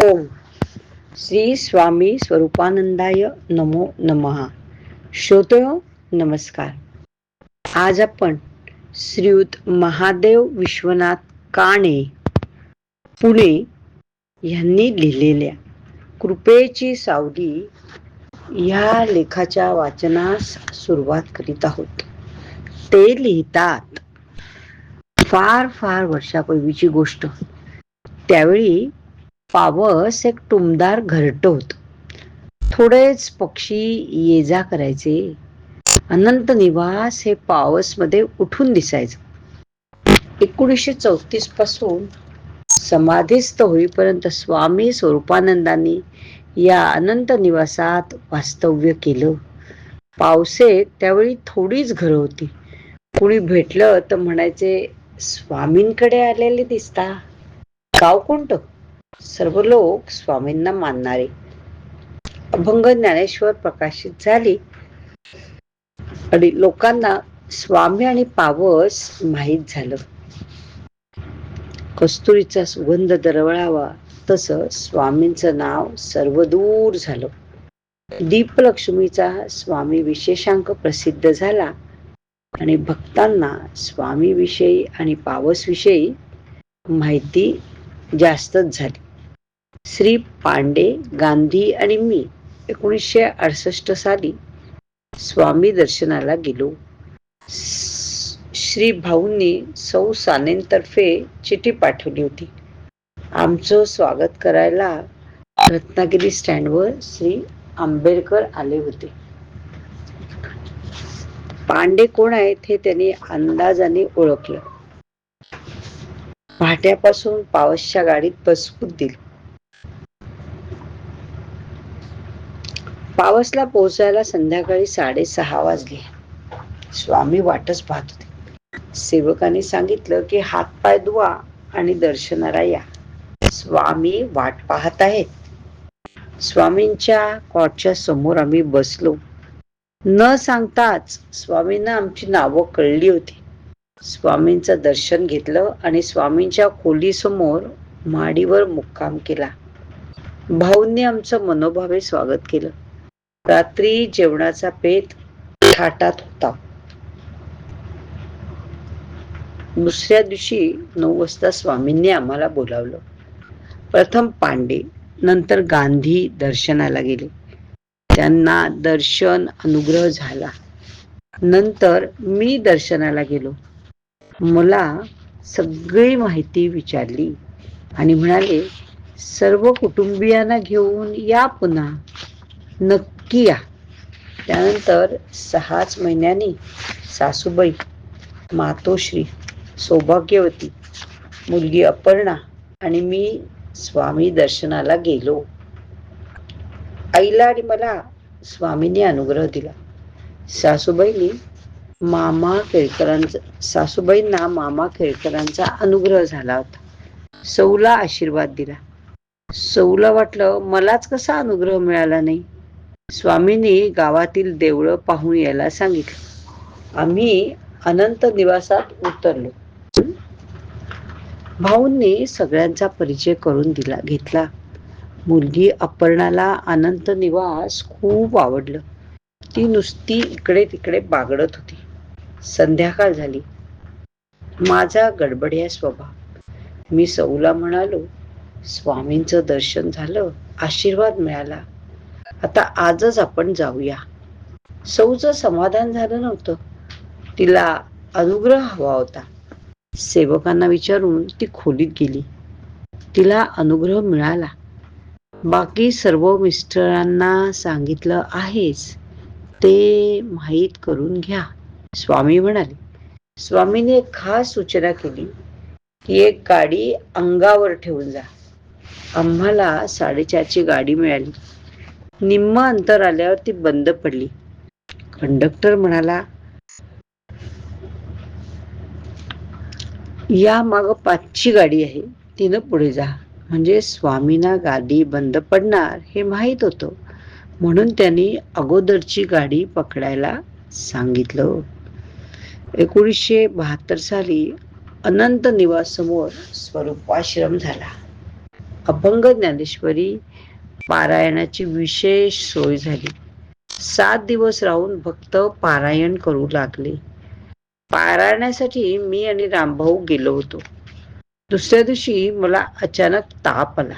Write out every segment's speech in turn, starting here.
ओम. श्री स्वामी स्वरूपानंदाय नमो नमहा श्रोतयो नमस्कार. आज आपण श्रीयुत महादेव विश्वनाथ काणे पुणे यांनी लिहिलेल्या कृपेची सावली या लेखाच्या वाचनास सुरुवात करीत आहोत. ते लिहितात. फार फार वर्षापूर्वीची गोष्ट. त्यावेळी पावस एक टुमदार घरट होत थोडेच पक्षी ये जा करायचे. अनंत निवास हे पावसमध्ये उठून दिसायचं. एकोणीसशे चौतीसपासून समाधीस्थ होईपर्यंत स्वामी स्वरूपानंदांनी या अनंत निवासात वास्तव्य केलं. पावसे त्यावेळी थोडीच घरं होती. कुणी भेटलं तर म्हणायचे स्वामींकडे आलेले दिसता. गाव कोणतं? सर्व लोक स्वामींना मानणारे. अभंग ज्ञानेश्वर प्रकाशित झाली. आणि लोकांना स्वामी आणि पावस माहीत झालं. कस्तुरीचा सुगंध दरवळावा तस स्वामींचं नाव सर्वदूर झालं. दीपलक्ष्मीचा स्वामी विशेषांक प्रसिद्ध झाला. आणि भक्तांना स्वामीविषयी आणि पावसविषयी माहिती जास्तच झाली. श्री पांडे गांधी आणि मी एकोणीसशे अडसष्ट साली स्वामी दर्शनाला गेलो. श्री भाऊंनी सौ सानेंतर्फे चिठी पाठवली होती. आमचं स्वागत करायला रत्नागिरी स्टँडवर श्री आंबेडकर आले होते. पांडे कोण आहेत हे त्यांनी अंदाजाने ओळखलं. पहाट्यापासून पावसच्या गाडीत बसवून दिलं. पावसला पोहोचायला संध्याकाळी साडेसहा वाजले. स्वामी वाटच पाहत होते. सेवकाने सांगितलं की हातपाय धुवा आणि दर्शनाला या. स्वामी वाट पाहत आहेत. स्वामींच्या कॉटच्या समोर आम्ही बसलो. न सांगताच स्वामींना आमची नावं कळली होती. स्वामींचं दर्शन घेतलं आणि स्वामींच्या खोलीसमोर माडीवर मुक्काम केला. भाऊंनी आमचं मनोभावे स्वागत केलं. रात्री जेवणाचा पेत थाटात होता. दुसऱ्या दिवशी नऊ वाजता स्वामींनी आम्हाला बोलावलं. प्रथम पांडे नंतर गांधी दर्शनाला गेले. त्यांना दर्शन अनुग्रह झाला. नंतर मी दर्शनाला गेलो. मला सगळी माहिती विचारली आणि म्हणाले सर्व कुटुंबियांना घेऊन या पुन्हा. नक्की किया. त्यानंतर सहाच महिन्यांनी सासूबाई मातोश्री सौभाग्यवती मुलगी अपर्णा आणि मी स्वामी दर्शनाला गेलो. आईला आणि मला स्वामींनी अनुग्रह दिला. सासूबाईंनी मामा केळकरांचा सासूबाईंना मामा केळकरांचा अनुग्रह झाला होता. सौला आशीर्वाद दिला. सौला वाटलं मलाच कसा अनुग्रह मिळाला नाही? स्वामींनी गावातील देवळं पाहून यायला सांगितलं. आम्ही अनंत निवासात उतरलो. भाऊंनी सगळ्यांचा परिचय करून दिला घेतला. मुलगी अपर्णाला अनंत निवास खूप आवडलं. ती नुसती इकडे तिकडे बागडत होती. संध्याकाळ झाली. माझा गडबड्या स्वभाव. मी सौला म्हणालो स्वामींचं दर्शन झालं आशीर्वाद मिळाला. आता आजच आपण जाऊया. सौचं समाधान झालं नव्हतं. तिला अनुग्रह हवा होता. सेवकांना विचारून ती खोलीत गेली. तिला अनुग्रह मिळाला. बाकी सर्व मिस्टरांना सांगितलं आहेच. ते माहीत करून घ्या. स्वामी म्हणाले. स्वामीने एक खास सूचना केली. की एक गाडी अंगावर ठेवून जा. आम्हाला साडेचारची गाडी मिळाली. निम्म अंतर आल्यावर ती बंद पडली. कंडक्टर म्हणाला या माग पाचची गाडी आहे तिनं पुढे जा. म्हणजे स्वामींना गाडी बंद पडणार हे माहीत होतं. म्हणून त्यांनी अगोदरची गाडी पकडायला सांगितलं एकोणीसशे बहात्तर साली अनंत निवास समोर स्वरूपाश्रम झाला. अपंग ज्ञानेश्वरी पारायणाची विशेष सोय झाली. सात दिवस राहून भक्त पारायण करू लागले. पारायणासाठी मी आणि रामभाऊ गेलो होतो. दुसऱ्या दिवशी मला अचानक ताप आला.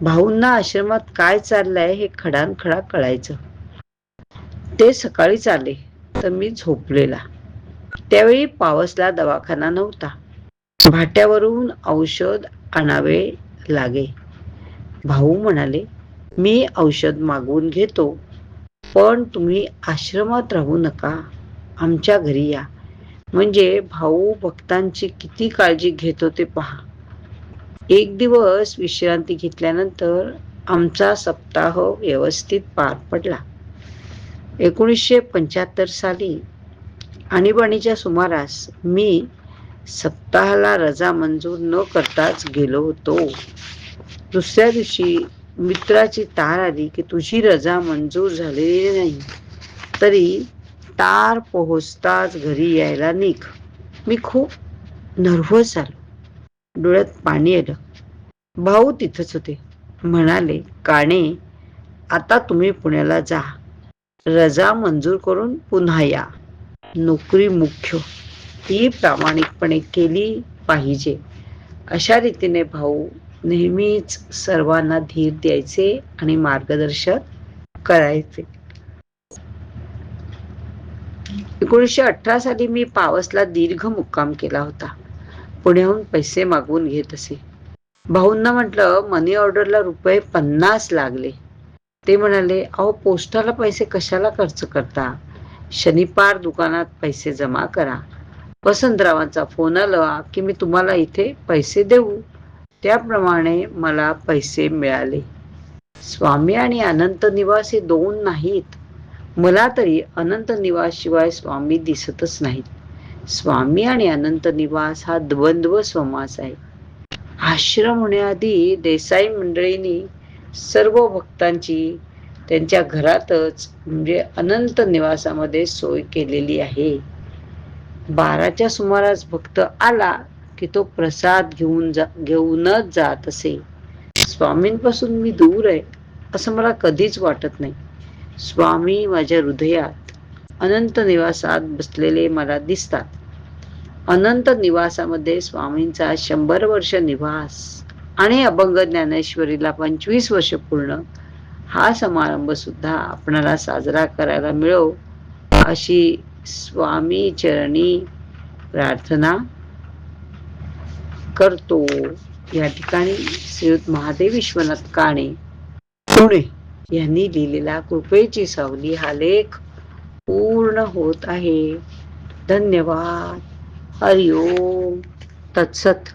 भाऊंना आश्रमात काय चाललंय हे खडानखडा कळायचं. ते सकाळीच आले तर मी झोपलेला. त्यावेळी पावसला दवाखाना नव्हता. भाट्यावरून औषध आणावे लागे. भाऊ म्हणाले मी औषध मागवून घेतो पण तुम्ही आश्रमात राहू नका आमच्या घरी या. म्हणजे भाऊ भक्तांची किती काळजी घेतो ते पहा. एक दिवस विश्रांती घेतल्यानंतर आमचा सप्ताह व्यवस्थित पार पडला. एकोणीसशे पंच्याहत्तर साली आणीबाणीच्या सुमारास मी सप्ताहाला रजा मंजूर न करताच गेलो होतो. दुसऱ्या दिवशी मित्राची तार आली की तुझी रजा मंजूर झालेली नाही. तरी तार पोहोचताच घरी यायला निघ. मी खूप नर्व्हस झालो. डोळ्यात पाणी आलं. भाऊ तिथंच होते. म्हणाले काणे आता तुम्ही पुण्याला जा. रजा मंजूर करून पुन्हा या. नोकरी मुख्य. ही प्रामाणिकपणे केली पाहिजे. अशा रीतीने भाऊ नेहमीच सर्वांना धीर द्यायचे आणि मार्गदर्शन करायचे. एकोणीसशे अठरा साली मी पावसला दीर्घ मुक्काम केला होता. पुण्याहून पैसे मागवून घेत असे. भाऊंना म्हटलं मनी ऑर्डरला रुपये पन्नास लागले. ते म्हणाले अहो पोस्टाला पैसे कशाला खर्च करता? शनिपार दुकानात पैसे जमा करा. वसंतरावांचा फोन आला की मी तुम्हाला इथे पैसे देऊ. त्याप्रमाणे मला पैसे मिळाले. स्वामी आणि अनंत निवास हे दोन नाहीत. मला तरी अनंत निवास शिवाय स्वामी दिसतच नाहीत. स्वामी आणि अनंत निवास हा द्वंद्व समास आहे. आश्रम होण्याआधी देसाई मंडळींनी सर्व भक्तांची त्यांच्या घरातच म्हणजे अनंत निवासामध्ये सोय केलेली आहे. बाराच्या सुमारास भक्त आला की तो प्रसाद घेऊन जा घेऊनच जात असे. स्वामींपासून मी दूर आहे असं मला कधीच वाटत नाही. स्वामी माझ्या हृदयात अनंत निवासात बसलेले मला दिसतात. अनंत निवासामध्ये स्वामींचा शंभर वर्ष निवास आणि अभंग ज्ञानेश्वरीला पंचवीस वर्ष पूर्ण हा समारंभ सुद्धा आपणाला साजरा करायला मिळो अशी स्वामी चरणी प्रार्थना करतो. या ठिकाणी श्रीयुत महादेव विश्वनाथ काणे पुणे यांनी लिहिलेला कृपेची सावली हा लेख पूर्ण होत आहे. धन्यवाद. हरिओम. तत्सत.